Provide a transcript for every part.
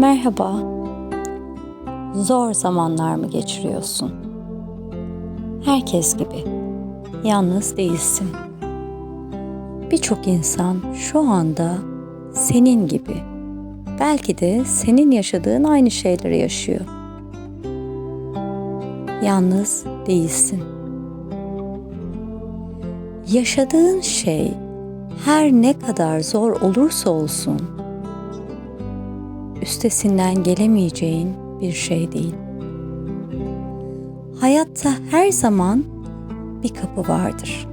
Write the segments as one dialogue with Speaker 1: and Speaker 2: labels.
Speaker 1: Merhaba. Zor zamanlar mı geçiriyorsun? Herkes gibi. Yalnız değilsin. Birçok insan şu anda senin gibi belki de senin yaşadığın aynı şeyleri yaşıyor. Yalnız değilsin. Yaşadığın şey her ne kadar zor olursa olsun üstesinden gelemeyeceğin bir şey değil. Hayatta her zaman bir kapı vardır.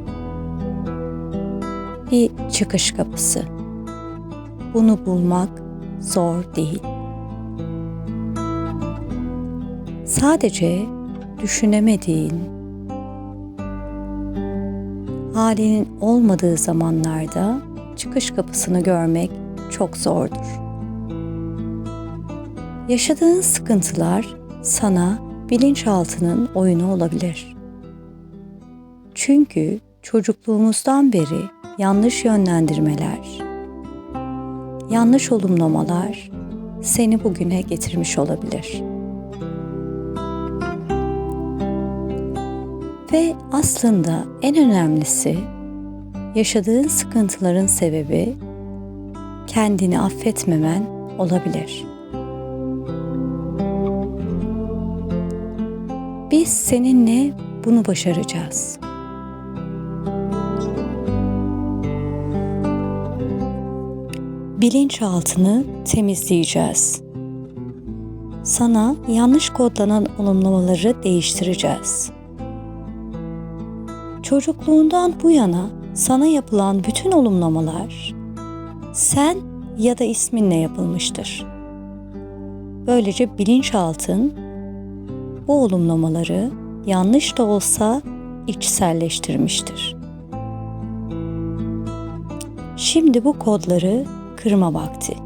Speaker 1: Bir çıkış kapısı. Bunu bulmak zor değil. Sadece düşünemediğin, halinin olmadığı zamanlarda çıkış kapısını görmek çok zordur. Yaşadığın sıkıntılar sana bilinçaltının oyunu olabilir. Çünkü çocukluğumuzdan beri yanlış yönlendirmeler, yanlış olumlamalar seni bugüne getirmiş olabilir. Ve aslında en önemlisi yaşadığın sıkıntıların sebebi kendini affetmemen olabilir. Biz seninle bunu başaracağız. Bilinçaltını temizleyeceğiz. Sana yanlış kodlanan olumlamaları değiştireceğiz. Çocukluğundan bu yana sana yapılan bütün olumlamalar sen ya da isminle yapılmıştır. Böylece bilinçaltın bu olumlamaları yanlış da olsa içselleştirmiştir. Şimdi bu kodları kırma vakti.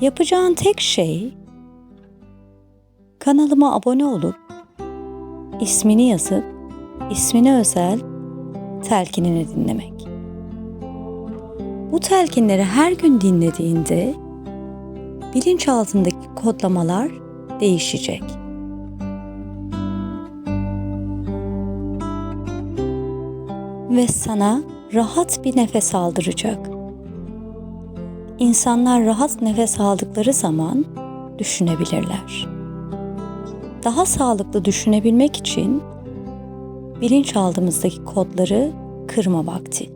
Speaker 1: Yapacağın tek şey kanalıma abone olup ismini yazıp ismine özel telkinini dinlemek. Bu telkinleri her gün dinlediğinde bilinçaltındaki kodlamalar değişecek. Ve sana rahat bir nefes aldıracak. İnsanlar rahat nefes aldıkları zaman düşünebilirler. Daha sağlıklı düşünebilmek için bilinçaltımızdaki kodları kırma vakti.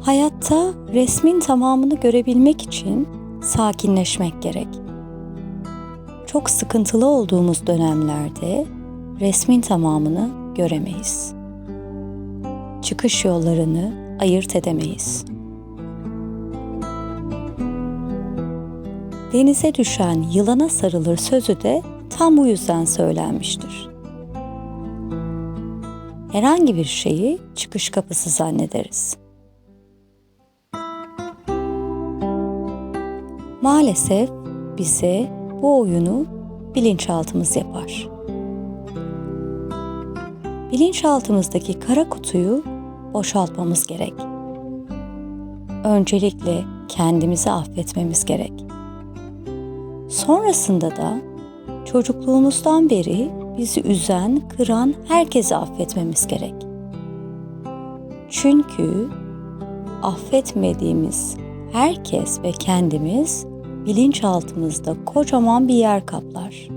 Speaker 1: Hayatta resmin tamamını görebilmek için sakinleşmek gerek. Çok sıkıntılı olduğumuz dönemlerde resmin tamamını göremeyiz. Çıkış yollarını ayırt edemeyiz. Denize düşen yılana sarılır sözü de tam bu yüzden söylenmiştir. Herhangi bir şeyi çıkış kapısı zannederiz. Maalesef bize bu oyunu bilinçaltımız yapar. Bilinçaltımızdaki kara kutuyu boşaltmamız gerek. Öncelikle kendimizi affetmemiz gerek. Sonrasında da çocukluğumuzdan beri bizi üzen, kıran herkesi affetmemiz gerek. Çünkü affetmediğimiz herkes ve kendimiz bilinçaltımızda kocaman bir yer kaplar.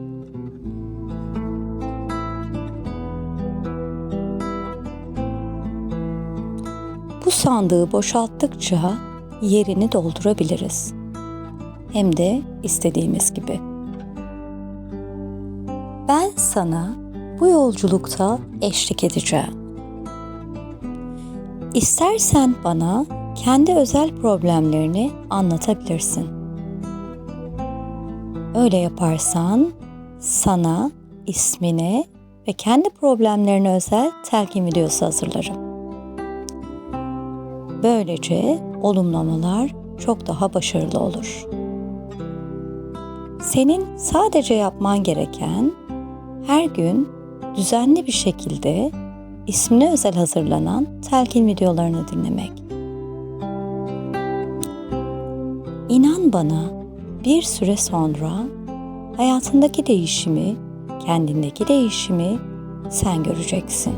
Speaker 1: Bu sandığı boşalttıkça yerini doldurabiliriz. Hem de istediğimiz gibi. Ben sana bu yolculukta eşlik edeceğim. İstersen bana kendi özel problemlerini anlatabilirsin. Öyle yaparsan sana, ismine ve kendi problemlerine özel telkin videosu hazırlarım. Böylece olumlamalar çok daha başarılı olur. Senin sadece yapman gereken her gün düzenli bir şekilde ismine özel hazırlanan telkin videolarını dinlemek. İnan bana bir süre sonra hayatındaki değişimi, kendindeki değişimi sen göreceksin.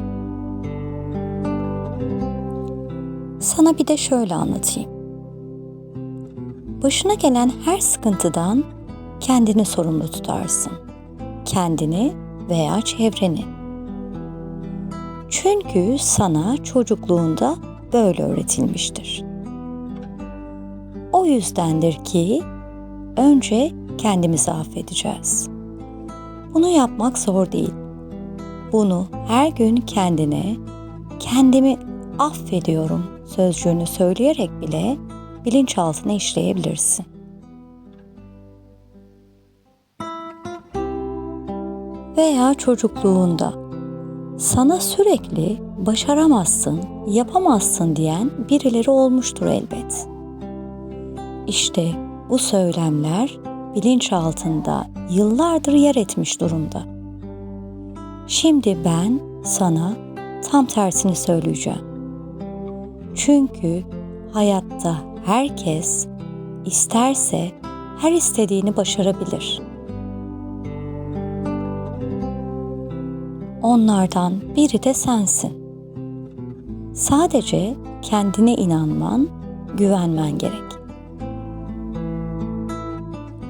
Speaker 1: Sana bir de şöyle anlatayım. Başına gelen her sıkıntıdan kendini sorumlu tutarsın. Kendini veya çevreni. Çünkü sana çocukluğunda böyle öğretilmiştir. O yüzdendir ki önce kendimizi affedeceğiz. Bunu yapmak zor değil. Bunu her gün kendine kendimi affediyorum sözcüğünü söyleyerek bile bilinçaltına işleyebilirsin. Veya çocukluğunda sana sürekli başaramazsın, yapamazsın diyen birileri olmuştur elbet. İşte bu söylemler bilinçaltında yıllardır yer etmiş durumda. Şimdi ben sana tam tersini söyleyeceğim. Çünkü hayatta herkes isterse her istediğini başarabilir. Onlardan biri de sensin. Sadece kendine inanman, güvenmen gerek.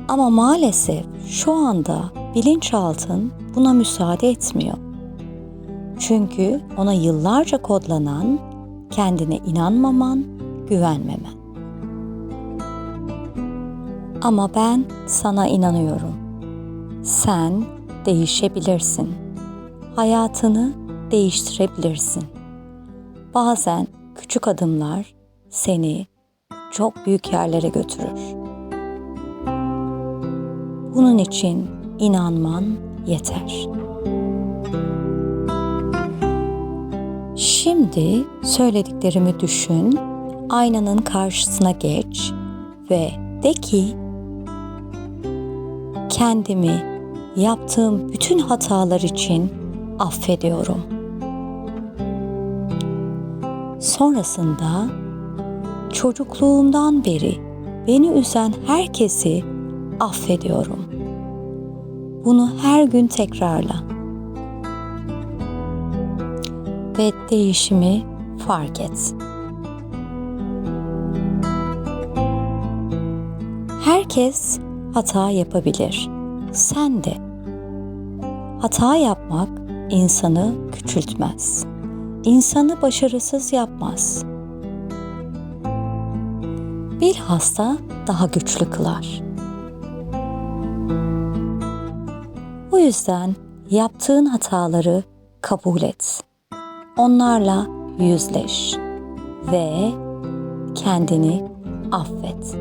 Speaker 1: Ama maalesef şu anda bilinçaltın buna müsaade etmiyor. Çünkü ona yıllarca kodlanan kendine inanmaman, güvenmemen. Ama ben sana inanıyorum. Sen değişebilirsin. Hayatını değiştirebilirsin. Bazen küçük adımlar seni çok büyük yerlere götürür. Bunun için inanman yeter. Şimdi söylediklerimi düşün, aynanın karşısına geç ve de ki kendimi yaptığım bütün hatalar için affediyorum. Sonrasında çocukluğumdan beri beni üzen herkesi affediyorum. Bunu her gün tekrarla. Ve değişimi fark et. Herkes hata yapabilir. Sen de. Hata yapmak insanı küçültmez. İnsanı başarısız yapmaz. Bilhassa daha güçlü kılar. Yüzden yaptığın hataları kabul et. Onlarla yüzleş ve kendini affet.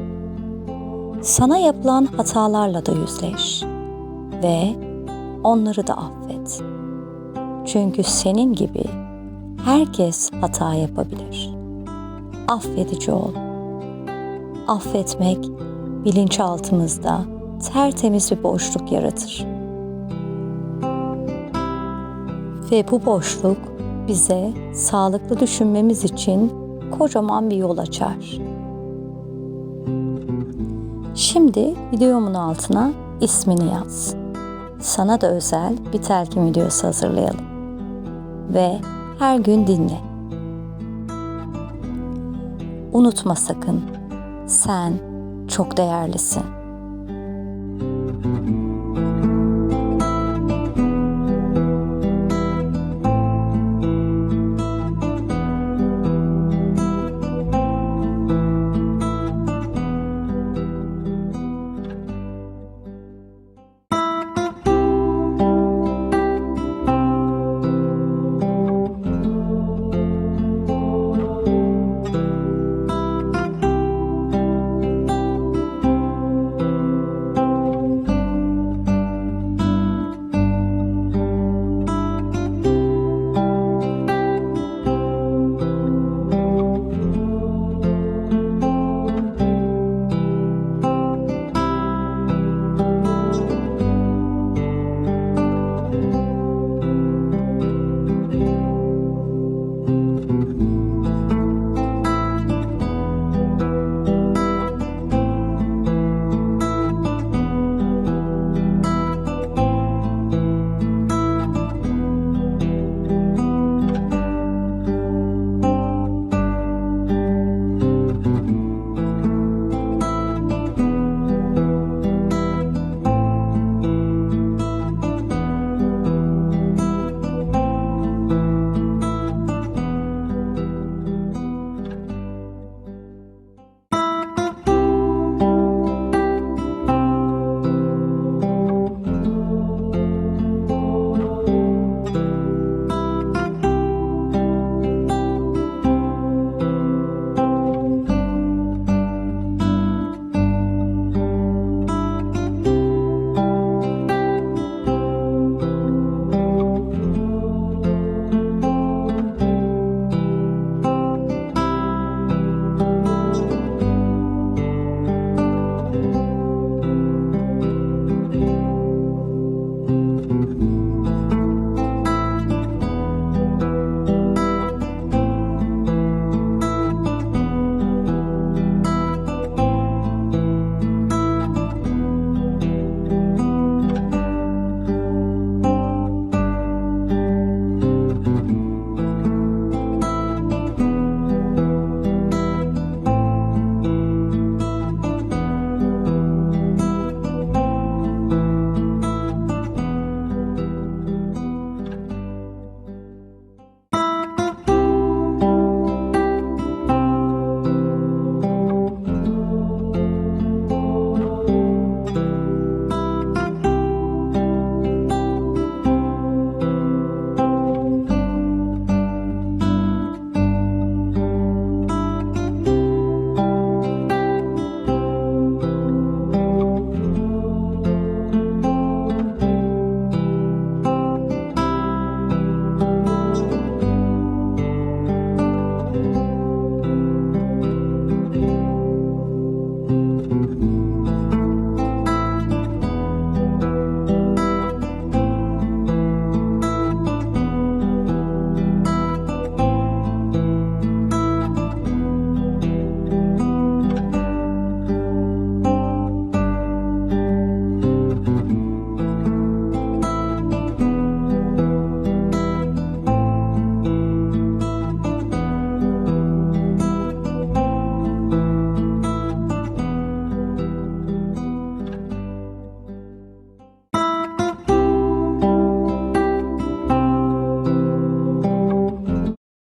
Speaker 1: Sana yapılan hatalarla da yüzleş ve onları da affet. Çünkü senin gibi herkes hata yapabilir. Affedici ol. Affetmek bilinçaltımızda tertemiz bir boşluk yaratır. Ve bu boşluk bize sağlıklı düşünmemiz için kocaman bir yol açar. Şimdi videomun altına ismini yaz. Sana da özel bir telkin videosu hazırlayalım. Ve her gün dinle. Unutma sakın. Sen çok değerlisin.